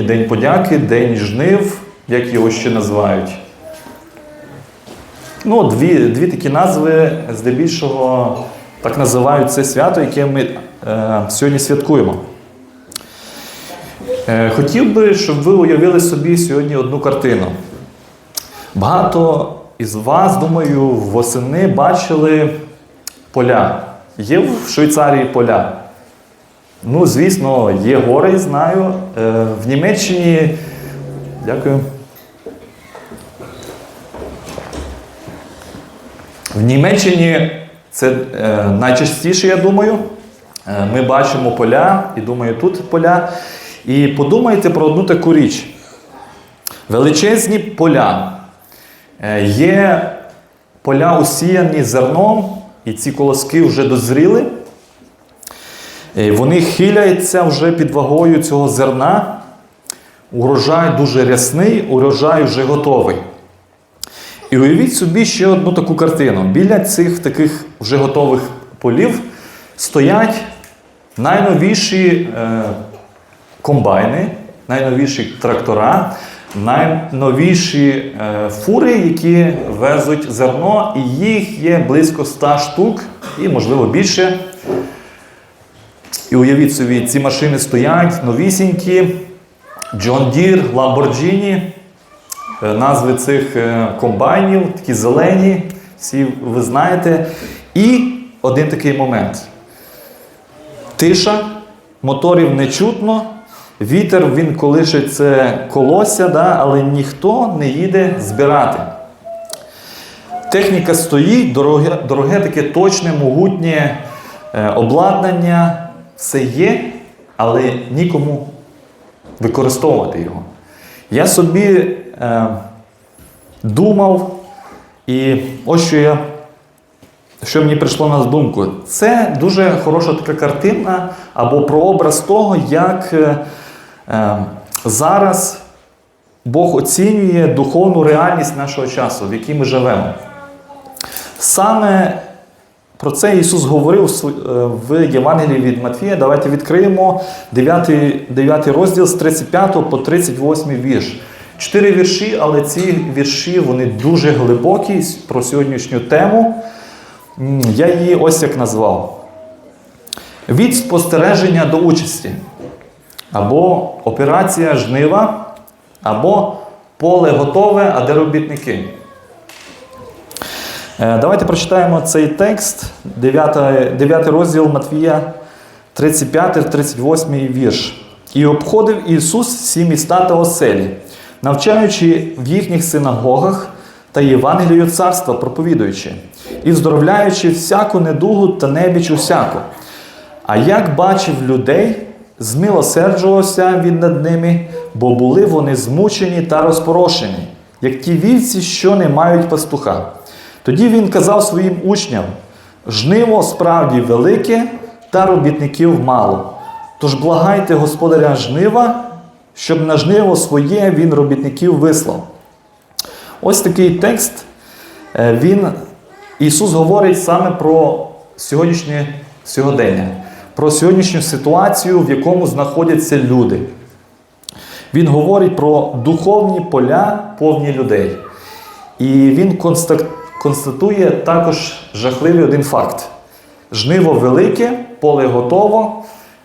сьогодні День подяки, День жнив, як його ще називають. Ну, дві, дві такі назви, здебільшого, так називають це свято, яке ми е, сьогодні святкуємо. Е, хотів би, щоб ви уявили собі сьогодні одну картину. Багато із вас, думаю, восени бачили поля. Є в Швейцарії поля. Ну, звісно, є гори, знаю. Е, в Німеччині. Дякую. В Німеччині це е, найчастіше, я думаю. Е, ми бачимо поля, і думаю, тут поля. І подумайте про одну таку річ. Величезні поля. Є поля усіяні зерном, і ці колоски вже дозріли. Е, Вони хиляються вже під вагою цього зерна. Урожай дуже рясний, урожай вже готовий. І уявіть собі ще одну таку картину. Біля цих таких вже готових полів стоять найновіші е, комбайни, найновіші трактора, найновіші е, фури, які везуть зерно, і їх є близько 100 штук, і, можливо, більше. І уявіть собі, ці машини стоять новісінькі, John Deere, Lamborghini. Е, Назви цих е, комбайнів, такі зелені, всі ви знаєте. І один такий момент. Тиша, моторів не чутно, вітер він колише це колося, да, але ніхто не їде збирати. Техніка стоїть, дороге, дороге таке точне, могутнє е, обладнання, все є, але нікому використовувати його. Я собі е, думав, і ось що я, що мені прийшло на думку. Це дуже хороша така картина або прообраз того, як е, е, зараз Бог оцінює духовну реальність нашого часу, в якій ми живемо. Саме про це Ісус говорив е, в Євангелії від Матфія. Давайте відкриємо 9, 9 розділ з 35 по 38 вірш. Чотири вірші, але ці вірші вони дуже глибокі про сьогоднішню тему. Я її ось як назвав: Від спостереження до участі. Або операція жнива, або поле готове, а де робітники. Е, Давайте прочитаємо цей текст, 9, 9 розділ Матвія, 35-38 вірш. І обходив Ісус всі міста та оселі, навчаючи в їхніх синагогах та Євангелію царства, проповідуючи, і вздоровляючи всяку недугу та небіч усяку. А як бачив людей, змилосерджувався він над ними, бо були вони змучені та розпорошені, як ті вівці, що не мають пастуха. Тоді він казав своїм учням: жниво справді велике, та робітників мало. Тож благайте господаря жнива, щоб на жниво своє він робітників вислав. Ось такий текст. е, Він, Ісус говорить саме про сьогоднішнє сьогодення, про сьогоднішню ситуацію, в якому знаходяться люди. Він говорить про духовні поля, повні людей. І він констатує також жахливий один факт: жниво велике, поле готово,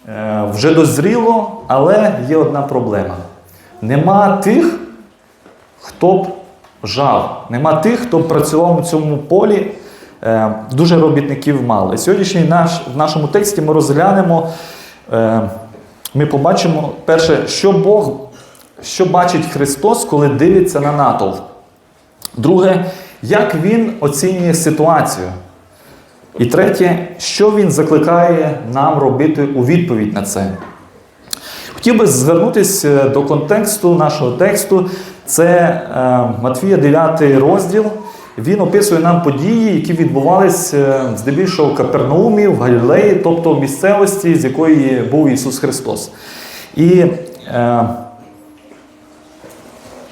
е, вже дозріло, але є одна проблема. Нема тих, хто б жав, нема тих, хто б працював у цьому полі. Е, Дуже робітників мало. І сьогоднішній наш, в нашому тексті ми розглянемо, е, ми побачимо, перше, що Бог, що бачить Христос, коли дивиться на натовп. Друге, як він оцінює ситуацію. І третє, що він закликає нам робити у відповідь на це. Хотів би звернутися до контексту нашого тексту. Це е, Матвія 9 розділ. Він описує нам події, які відбувалися здебільшого в Капернаумі, в Галілеї, тобто в місцевості, з якої був Ісус Христос. І е,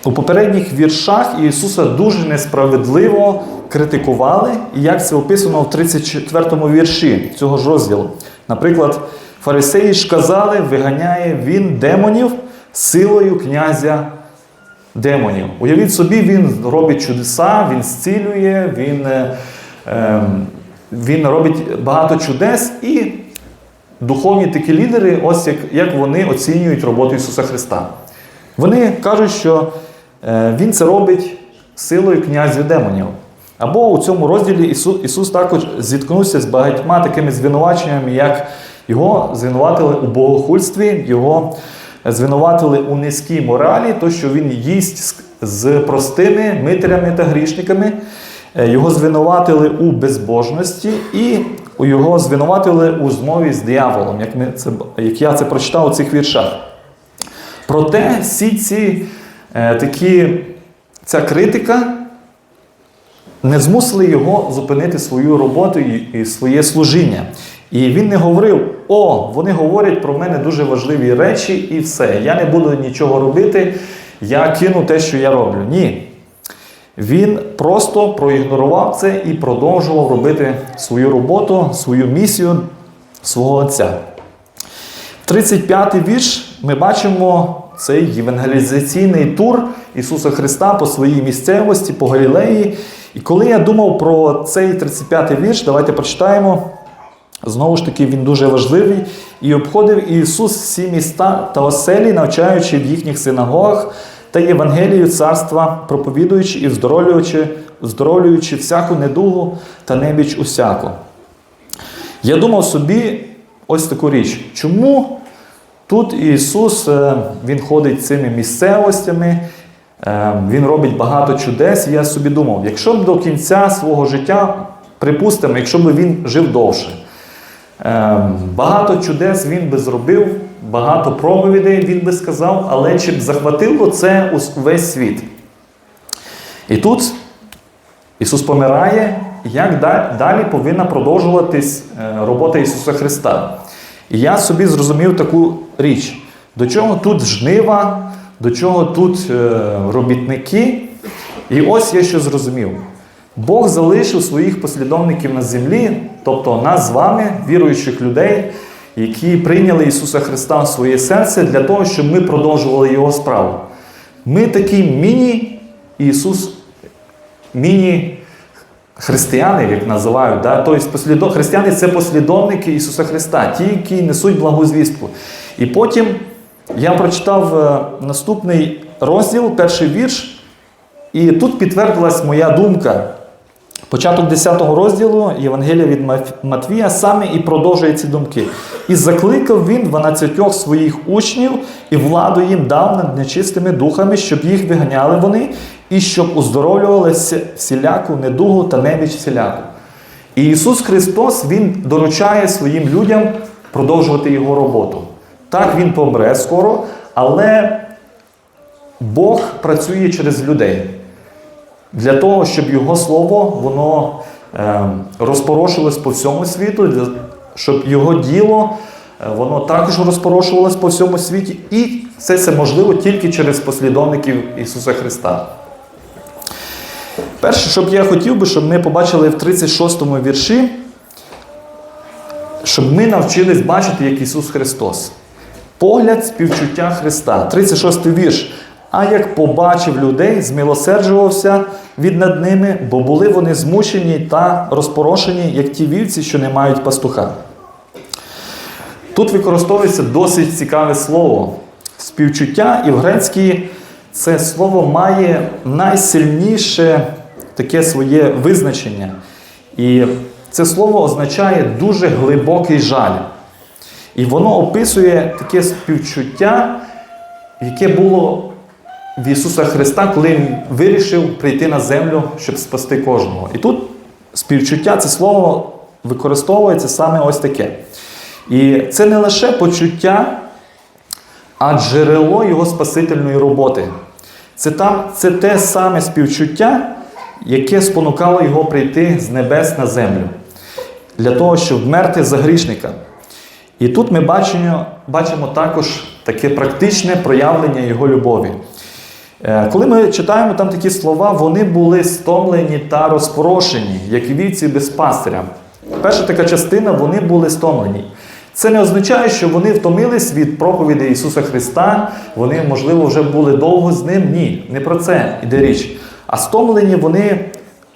у попередніх віршах Ісуса дуже несправедливо критикували, і як це описано в 34 вірші цього ж розділу. Наприклад, фарисеї ж казали, виганяє він демонів силою князя демонів. Уявіть собі, він робить чудеса, він зцілює, він, е, ем, він робить багато чудес і духовні такі лідери, ось як, як вони оцінюють роботу Ісуса Христа. Вони кажуть, що Він це робить силою князя демонів. Або у цьому розділі Ісус, Ісус також зіткнувся з багатьма такими звинуваченнями, як його звинуватили у богохульстві, його звинуватили у низькій моралі, то що він їсть з- простими митарями та грішниками. Е, Його звинуватили у безбожності і його звинуватили у змові з дияволом, як, ми це, як я це прочитав у цих віршах. Проте всі ці е, такі, ця критика не змусили його зупинити свою роботу і своє служіння. І він не говорив: о, вони говорять про мене дуже важливі речі, і все. Я не буду нічого робити, я кину те, що я роблю. Ні. Він просто проігнорував це і продовжував робити свою роботу, свою місію свого отця. 35-й вірш ми бачимо цей євангелізаційний тур Ісуса Христа по своїй місцевості, по Галілеї. І коли я думав про цей 35-й вірш, давайте прочитаємо. Знову ж таки, він дуже важливий. І обходив Ісус всі міста та оселі, навчаючи в їхніх синагогах та Євангелію царства, проповідуючи і вздоровлюючи, вздоровлюючи всяку недугу та небіч усяку. Я думав собі ось таку річ. Чому тут Ісус е, Він ходить цими місцевостями, е, Він робить багато чудес. Я собі думав, якщо б до кінця свого життя, припустимо, якщо б він жив довше, е, багато чудес він би зробив, багато проповідей він би сказав, але чи б захватило це увесь світ? І тут Ісус помирає, як далі повинна продовжуватись робота Ісуса Христа. І я собі зрозумів таку річ: до чого тут жнива, до чого тут е, робітники. І ось я що зрозумів. Бог залишив своїх послідовників на землі, тобто нас з вами, віруючих людей, які прийняли Ісуса Христа в своє серце для того, щоб ми продовжували Його справу. Ми такі міні-Ісус міні-християни, як називають. Да? Тобто послідов... християни це послідовники Ісуса Христа, ті, які несуть благу звістку. І потім я прочитав е, наступний розділ, перший вірш, і тут підтвердилась моя думка. Початок 10 розділу Євангелія від Матвія саме і продовжує ці думки. І закликав він 12 своїх учнів і владу їм дав над нечистими духами, щоб їх виганяли вони, і щоб уздоровлювали всіляку недугу та неміч всіляку. І Ісус Христос Він доручає своїм людям продовжувати Його роботу. Так, Він помре скоро, але Бог працює через людей для того, щоб його слово воно е, розпорошилось по всьому світу, щоб його діло е, воно також розпорошувалось по всьому світі, і це, це можливо тільки через послідовників Ісуса Христа. Перше, що б я хотів би, щоб ми побачили в 36-му вірші, щоб ми навчились бачити, як Ісус Христос. Погляд співчуття Христа. 36 вірш. А як побачив людей, змилосерджувався від над ними, бо були вони змучені та розпорошені, як ті вівці, що не мають пастуха. Тут використовується досить цікаве слово. Співчуття і в грецькій це слово має найсильніше таке своє визначення. І це слово означає дуже глибокий жаль. І воно описує таке співчуття, яке було в Ісуса Христа, коли Він вирішив прийти на землю, щоб спасти кожного. І тут співчуття, це слово використовується саме ось таке. І це не лише почуття, а джерело його спасительної роботи. Це, там, це те саме співчуття, яке спонукало його прийти з небес на землю, для того, щоб вмерти за грішника. І тут ми бачимо, бачимо також таке практичне проявлення його любові. Е, Коли ми читаємо там такі слова, вони були стомлені та розпорошені, як вівці без пастиря. Перша така частина вони були стомлені. Це не означає, що вони втомились від проповіді Ісуса Христа, вони, можливо, вже були довго з ним. Ні, не про це йде річ. А стомлені вони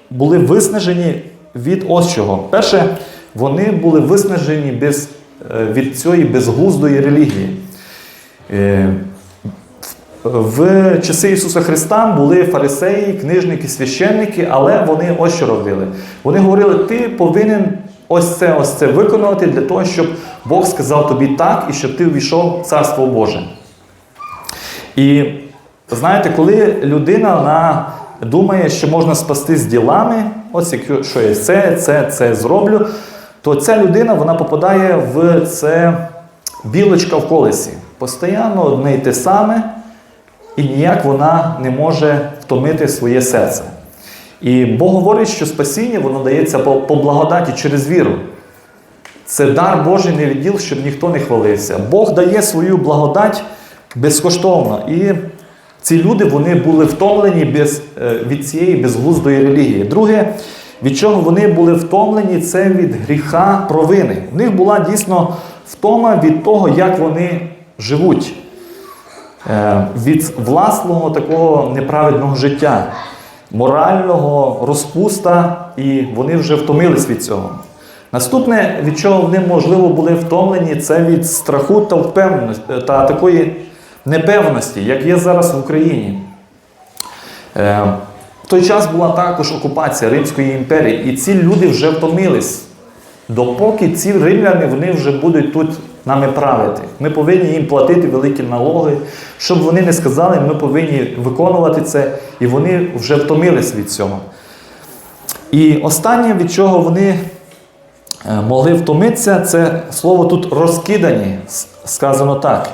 були виснажені від ось чого. Перше, вони були виснажені без, від цієї безглуздої релігії. Е, в часи Ісуса Христа були фарисеї, книжники, священники, але вони ось що робили. Вони говорили, ти повинен ось це, ось це виконувати для того, щоб Бог сказав тобі так і щоб ти ввійшов в Царство Боже. І знаєте, коли людина вона думає, що можна спастись ділами, ось якщо я це, це, це зроблю, то ця людина вона попадає в це білочка в колесі. Постоянно одне й те саме, і ніяк вона не може втомити своє серце. І Бог говорить, що спасіння воно дається по, по благодаті через віру. Це дар Божий не відділ, щоб ніхто не хвалився. Бог дає свою благодать безкоштовно. І ці люди вони були втомлені без, е, від цієї безглуздої релігії. Друге, від чого вони були втомлені, це від гріха провини. В них була дійсно втома від того, як вони живуть, Е, від власного такого неправедного життя, морального розпуста, і вони вже втомились від цього. Наступне, від чого вони, можливо, були втомлені, це від страху та впевненості та такої непевності, як є зараз в Україні. Той час була також окупація Римської імперії, і ці люди вже втомились. Допоки ці римляни вони вже будуть тут нами правити. Ми повинні їм платити великі налоги, щоб вони не сказали, ми повинні виконувати це, і вони вже втомились від цього. І останнє, від чого вони е, могли втомитися, це слово тут розкидані, сказано так.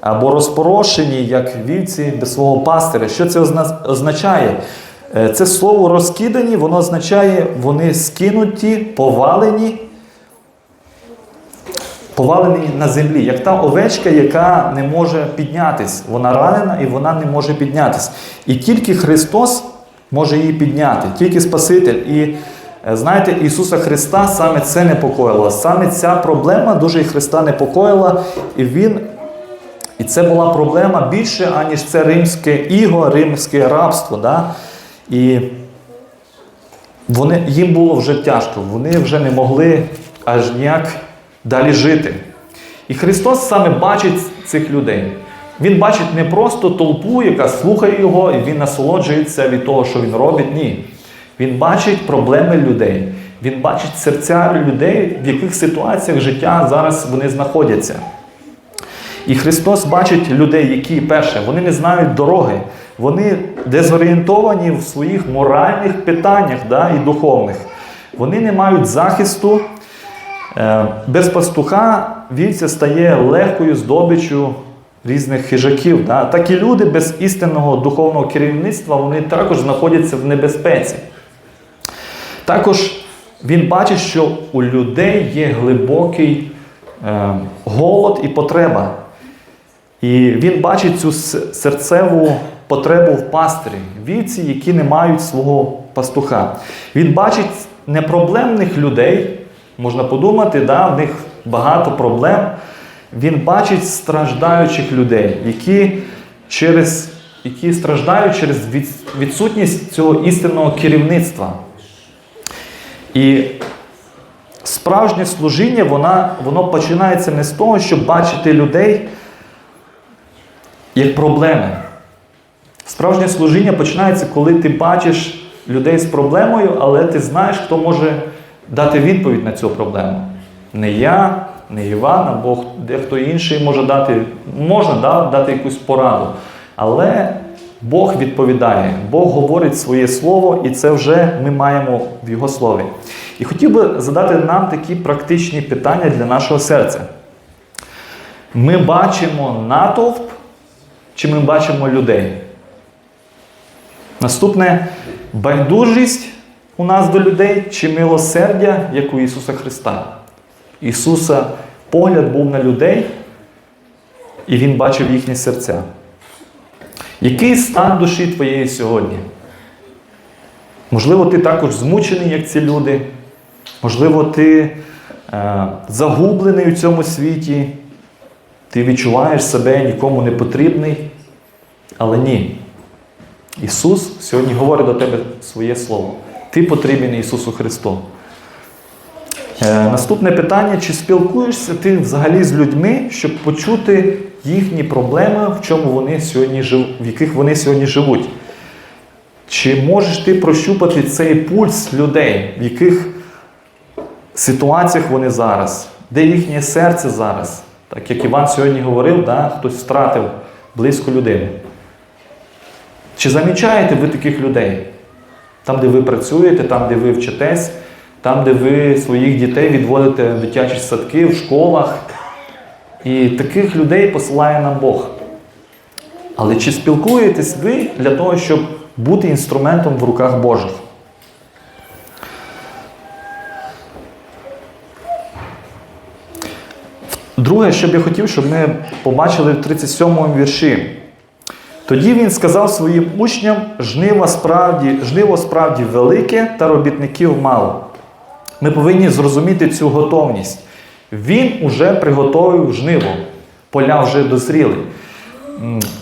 Або розпорошені, як вівці без свого пастиря. Що це означає? Е, Це слово розкидані, воно означає, вони скинуті, повалені, повалені на землі, як та овечка, яка не може піднятись. Вона ранена і вона не може піднятись. І тільки Христос може її підняти, тільки Спаситель. І е, знаєте, Ісуса Христа саме це непокоїло. Саме ця проблема дуже Христа непокоїла, і Він. І це була проблема більше, аніж це римське іго, римське рабство. Да? І вони, їм було вже тяжко, вони вже не могли аж ніяк далі жити. І Христос саме бачить цих людей. Він бачить не просто толпу, яка слухає його, і він насолоджується від того, що він робить. Ні. Він бачить проблеми людей. Він бачить серця людей, в яких ситуаціях життя зараз вони знаходяться. І Христос бачить людей, які перше, вони не знають дороги, вони дезорієнтовані в своїх моральних питаннях да, і духовних. Вони не мають захисту. Е, Без пастуха вівця стає легкою здобиччю різних хижаків. Да. Такі люди без істинного духовного керівництва вони також знаходяться в небезпеці. Також він бачить, що у людей є глибокий е, голод і потреба. І він бачить цю серцеву потребу в пастирі, вівці, які не мають свого пастуха. Він бачить непроблемних людей, можна подумати, да, в них багато проблем. Він бачить страждаючих людей, які, через, які страждають через відсутність цього істинного керівництва. І справжнє служіння, вона, воно починається не з того, щоб бачити людей як проблеми. Справжнє служіння починається, коли ти бачиш людей з проблемою, але ти знаєш, хто може дати відповідь на цю проблему. Не я, не Іван, або дехто інший може дати, можна да, дати якусь пораду. Але Бог відповідає, Бог говорить своє слово, і це вже ми маємо в Його слові. І хотів би задати нам такі практичні питання для нашого серця. Ми бачимо натовп, чи ми бачимо людей? Наступне байдужість у нас до людей чи милосердя, як у Ісуса Христа. Ісуса погляд був на людей, і Він бачив їхні серця. Який стан душі твоєї сьогодні? Можливо, ти також змучений, як ці люди. Можливо, ти е, загублений у цьому світі, ти відчуваєш себе нікому не потрібний, але ні. Ісус сьогодні говорить до тебе своє Слово. Ти потрібен Ісусу Христу. Е, наступне питання: чи спілкуєшся ти взагалі з людьми, щоб почути їхні проблеми, в чому вони сьогодні жив, в яких вони сьогодні живуть? Чи можеш ти прощупати цей пульс людей, в яких ситуаціях вони зараз, де їхнє серце зараз? Так як Іван сьогодні говорив, да, хтось втратив близьку людину. Чи замічаєте ви таких людей? Там, де ви працюєте, там, де ви вчитесь, там, де ви своїх дітей відводите в дитячі садки, в школах. І таких людей посилає нам Бог. Але чи спілкуєтесь ви для того, щоб бути інструментом в руках Божих? Друге, що б я хотів, щоб ми побачили в 37-му вірші. Тоді він сказав своїм учням: жниво справді, жниво справді велике та робітників мало. Ми повинні зрозуміти цю готовність. Він уже приготовив жниво, поля вже дозріли.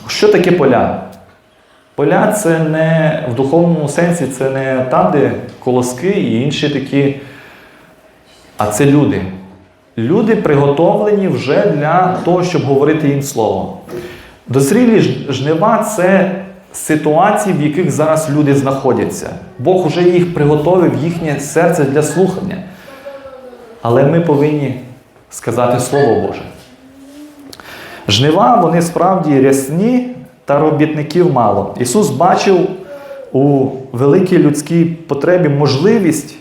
Що таке поля? Поля це не в духовному сенсі, це не там, де колоски і інші такі, а це люди. Люди приготовлені вже для того, щоб говорити їм слово. Дозрілі жнива це ситуації, в яких зараз люди знаходяться. Бог вже їх приготовив, їхнє серце для слухання. Але ми повинні сказати Слово Боже. Жнива, вони справді рясні, та робітників мало. Ісус бачив у великій людській потребі можливість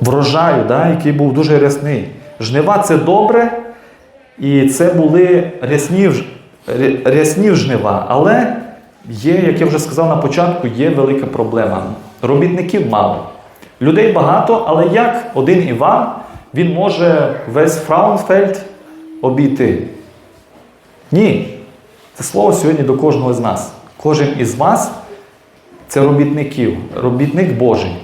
врожаю, да, який був дуже рясний. Жнива це добре, і це були рясні, рясні жнива. Але є, як я вже сказав на початку, є велика проблема. Робітників мало. Людей багато, але як один Іван, він може весь Фраунфельд обійти. Ні. Це слово сьогодні до кожного з нас. Кожен із вас це робітників, робітник Божий.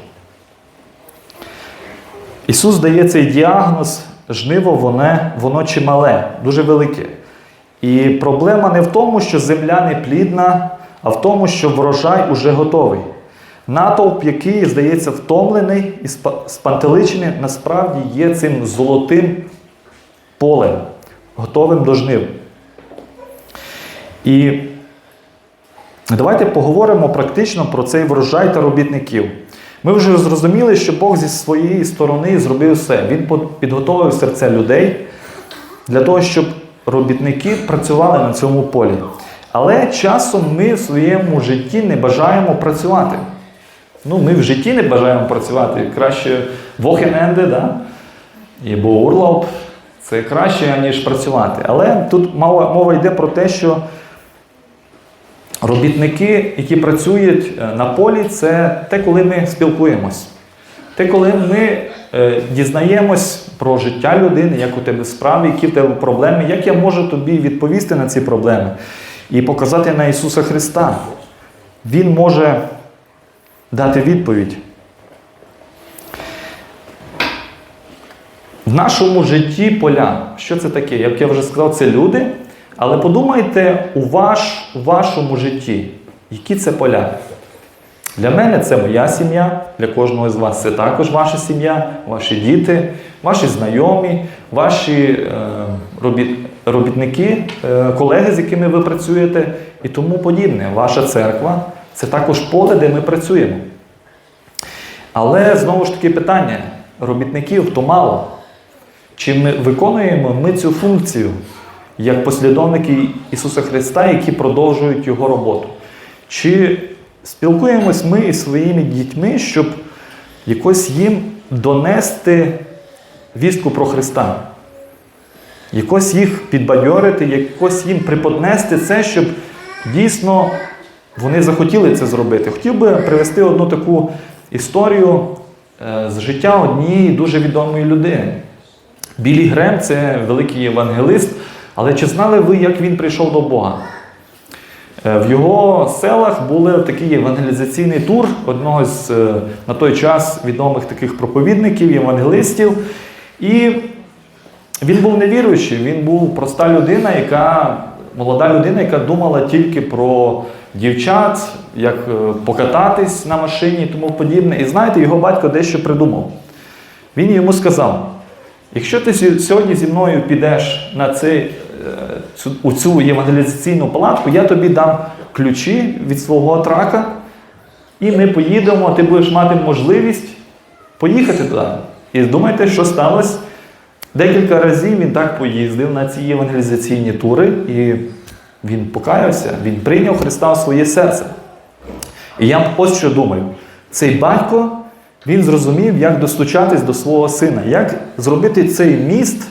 Ісус дає цей діагноз, жниво воно, воно чимале, дуже велике. І проблема не в тому, що земля не плідна, а в тому, що врожай уже готовий. Натовп, який, здається, втомлений і спантеличений, насправді є цим золотим полем, готовим до жнив. І давайте поговоримо практично про цей врожай та робітників. Ми вже зрозуміли, що Бог зі своєї сторони зробив все. Він підготовив серця людей для того, щоб робітники працювали на цьому полі. Але часом ми в своєму житті не бажаємо працювати. Ну, ми в житті не бажаємо працювати. Краще вохененде, да? або урлауп. Це краще, ніж працювати. Але тут мова, мова йде про те, що робітники, які працюють е, на полі, це те, коли ми спілкуємось. Те, коли ми е, дізнаємось про життя людини, як у тебе справи, які в тебе проблеми, як я можу тобі відповісти на ці проблеми і показати на Ісуса Христа. Він може дати відповідь. В нашому житті поля. Що це таке? Як я вже сказав, це люди. Але подумайте у, ваш, у вашому житті, які це поля. Для мене це моя сім'я, для кожного з вас це також ваша сім'я, ваші діти, ваші знайомі, ваші е, робіт, робітники, е, колеги, з якими ви працюєте, і тому подібне. Ваша церква це також поле, де ми працюємо. Але знову ж таки питання: робітників то мало. Чи ми виконуємо ми цю функцію як послідовники Ісуса Христа, які продовжують Його роботу? Чи спілкуємось ми із своїми дітьми, щоб якось їм донести вістку про Христа? Якось їх підбадьорити, якось їм приподнести це, щоб дійсно вони захотіли це зробити. Хотів би привести одну таку історію е, з життя однієї дуже відомої людини. Білі Грем це великий євангелист, але чи знали ви, як він прийшов до Бога? Е, В його селах був такий евангелізаційний тур одного з е, на той час відомих таких проповідників, євангелистів. І він був невіруючий, він був проста людина, яка молода людина, яка думала тільки про дівчат, як е, покататись на машині і тому подібне. І знаєте, його батько дещо придумав. Він йому сказав: якщо ти сьогодні зі мною підеш на цей, у цю євангелізаційну палатку, я тобі дам ключі від свого трака, і ми поїдемо, ти будеш мати можливість поїхати туди. І думайте, що сталося? Декілька разів він так поїздив на ці євангелізаційні тури, і він покаявся, він прийняв Христа в своє серце. І я ось що думаю: цей батько він зрозумів, як достучатись до свого сина, як зробити цей міст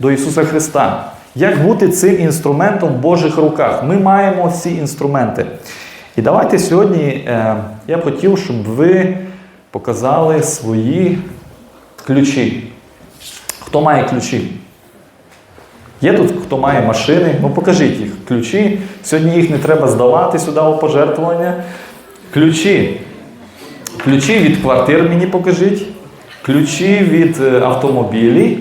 до Ісуса Христа, як бути цим інструментом в Божих руках. Ми маємо всі інструменти. І давайте сьогодні е, я б хотів, щоб ви показали свої ключі. Хто має ключі? Є тут, хто має машини? Ну покажіть їх. Ключі. Сьогодні їх не треба здавати сюди у пожертвування. Ключі. Ключі від квартир мені покажіть. Ключі від е, автомобілів.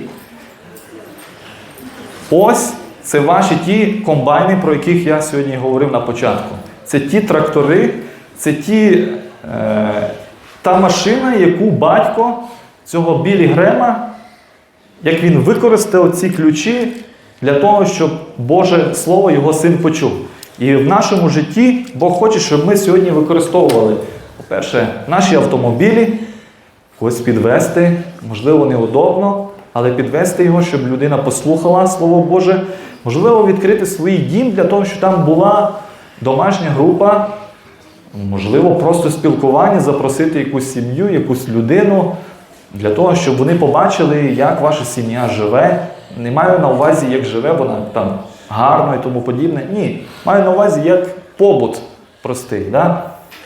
Ось це ваші ті комбайни, про яких я сьогодні говорив на початку. Це ті трактори, це ті, е, та машина, яку батько цього Білі Грема, як він використав ці ключі для того, щоб Боже Слово його син почув. І в нашому житті Бог хоче, щоб ми сьогодні використовували, по-перше, наші автомобілі, когось підвести, можливо, неудобно, але підвести його, щоб людина послухала Слово Боже. Можливо, відкрити свій дім для того, щоб там була домашня група, можливо, просто спілкування, запросити якусь сім'ю, якусь людину, для того, щоб вони побачили, як ваша сім'я живе. Не маю на увазі, як живе вона там гарно і тому подібне. Ні. Маю на увазі як побут простий. Да?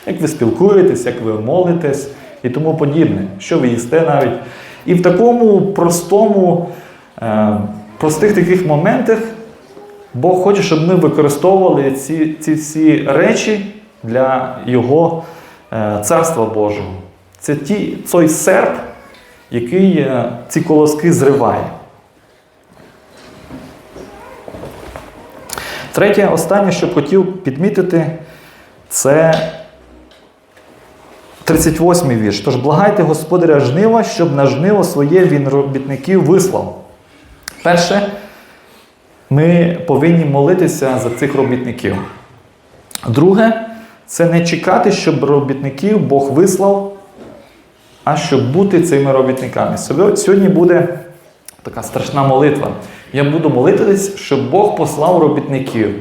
Як ви спілкуєтесь, як ви молитесь і тому подібне, що ви їсте навіть. І в такому простому, е, простих таких моментах Бог хоче, щоб ми використовували ці, ці всі речі для Його е, царства Божого. Це ті, той серп, який е, ці колоски зриває. Третє, останнє, що б хотів підмітити, це 38 вірш. Тож благайте Господаря жнива, щоб на жниво своє він робітників вислав. Перше, ми повинні молитися за цих робітників. Друге, це не чекати, щоб робітників Бог вислав, а щоб бути цими робітниками. Сьогодні буде така страшна молитва. Я буду молитись, щоб Бог послав робітників.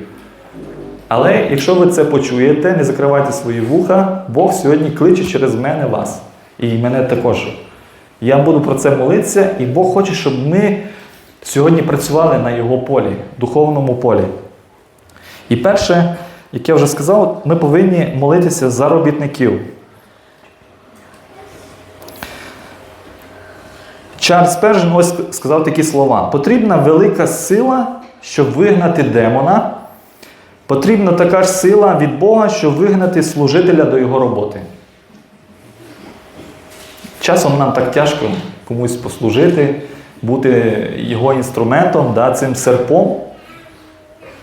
Але якщо ви це почуєте, не закривайте свої вуха, Бог сьогодні кличе через мене вас. І мене також. Я буду про це молитися, і Бог хоче, щоб ми сьогодні працювали на Його полі, духовному полі. І перше, як я вже сказав, ми повинні молитися за робітників. Чарльз Пержин ось сказав такі слова: потрібна велика сила, щоб вигнати демона. Потрібна така ж сила від Бога, щоб вигнати служителя до його роботи. Часом нам так тяжко комусь послужити, бути його інструментом, да, цим серпом.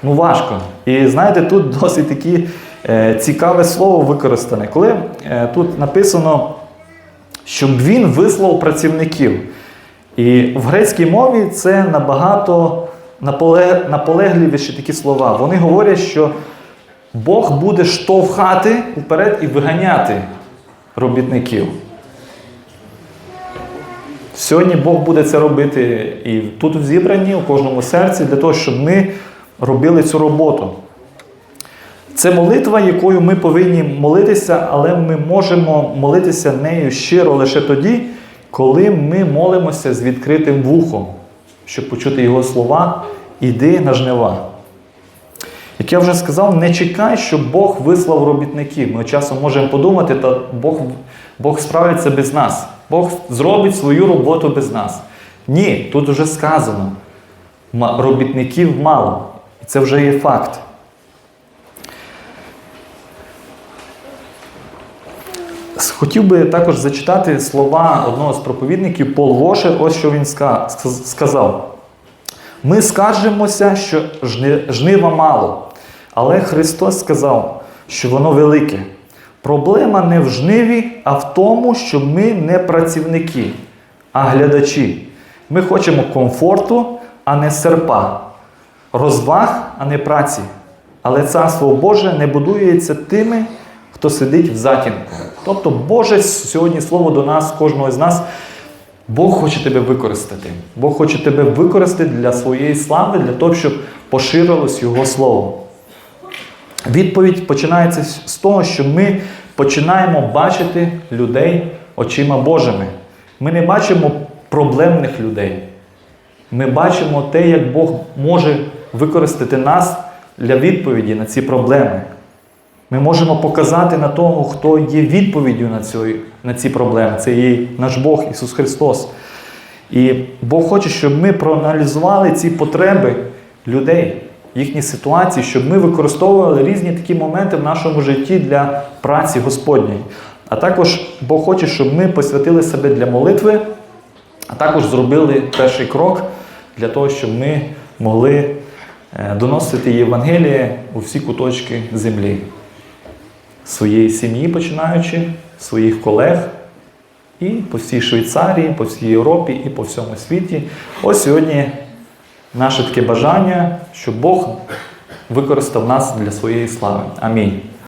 Ну, важко. І знаєте, тут досить такі е, цікаве слово використане. Коли е, тут написано, щоб він вислав працівників. І в грецькій мові це набагато наполегливіші такі слова. Вони говорять, що Бог буде штовхати вперед і виганяти робітників. Сьогодні Бог буде це робити і тут в зібранні, у кожному серці, для того, щоб ми робили цю роботу. Це молитва, якою ми повинні молитися, але ми можемо молитися нею щиро лише тоді, коли ми молимося з відкритим вухом, щоб почути Його слова, іди на жнива. Як я вже сказав, не чекай, щоб Бог вислав робітників. Ми часом можемо подумати, та Бог, Бог справиться без нас. Бог зробить свою роботу без нас. Ні, тут вже сказано. Робітників мало. І це вже є факт. Хотів би також зачитати слова одного з проповідників Пол Вошер, ось що він сказав. Ми скаржимося, що жнива мало, але Христос сказав, що воно велике. Проблема не в жниві, а в тому, що ми не працівники, а глядачі. Ми хочемо комфорту, а не серпа, розваг, а не праці. Але Царство Боже не будується тими, хто сидить в затінку. Тобто, Боже сьогодні слово до нас, кожного з нас. Бог хоче тебе використати. Бог хоче тебе використати для своєї слави, для того, щоб поширилось Його Слово. Відповідь починається з того, що ми починаємо бачити людей очима Божими. Ми не бачимо проблемних людей. Ми бачимо те, як Бог може використати нас для відповіді на ці проблеми. Ми можемо показати на того, хто є відповіддю на, цю, на ці проблеми. Це є наш Бог Ісус Христос. І Бог хоче, щоб ми проаналізували ці потреби людей, їхні ситуації, щоб ми використовували різні такі моменти в нашому житті для праці Господньої. А також Бог хоче, щоб ми посвятили себе для молитви, а також зробили перший крок для того, щоб ми могли е, доносити Євангеліє у всі куточки землі. Своєї сім'ї починаючи, своїх колег, і по всій Швейцарії, по всій Європі і по всьому світі. Ось сьогодні наше таке бажання, щоб Бог використав нас для своєї слави. Амінь.